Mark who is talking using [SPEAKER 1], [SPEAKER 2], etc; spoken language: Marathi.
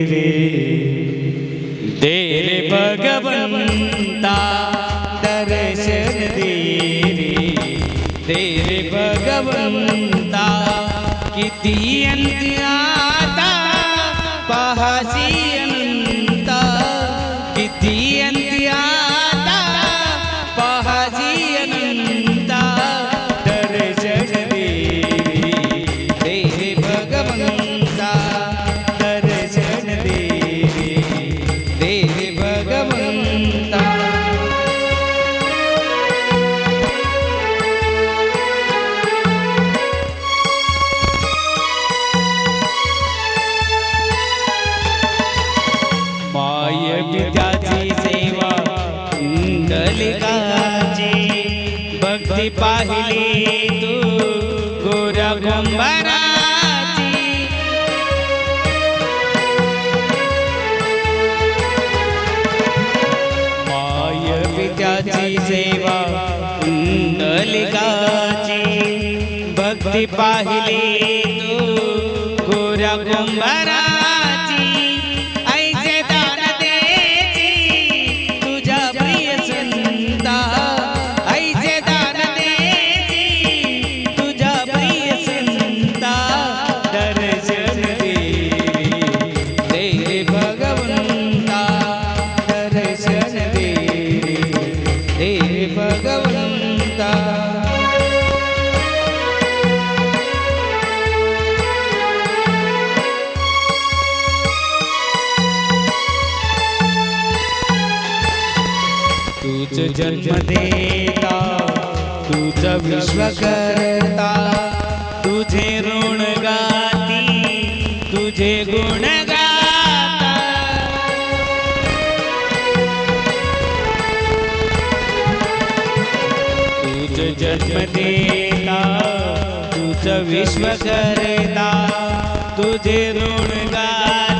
[SPEAKER 1] दे भगवंता दर्शन दे रे भगवंता किती अंत्याता पहासी अनंता किती अंती माय सेवा. कुंडलिकाची भक्ती पाहिली तू गोरा गंभराची माय विद्याची सेवा कुंडलिकाची भक्ती पाहिली तू गोरा जन्म देता तूच विश्व करता. तुझे ऋण गाती. तुझे गुण गाता. तूच जन्म देता. तूच विश्व करता. तुझे ऋण गाती.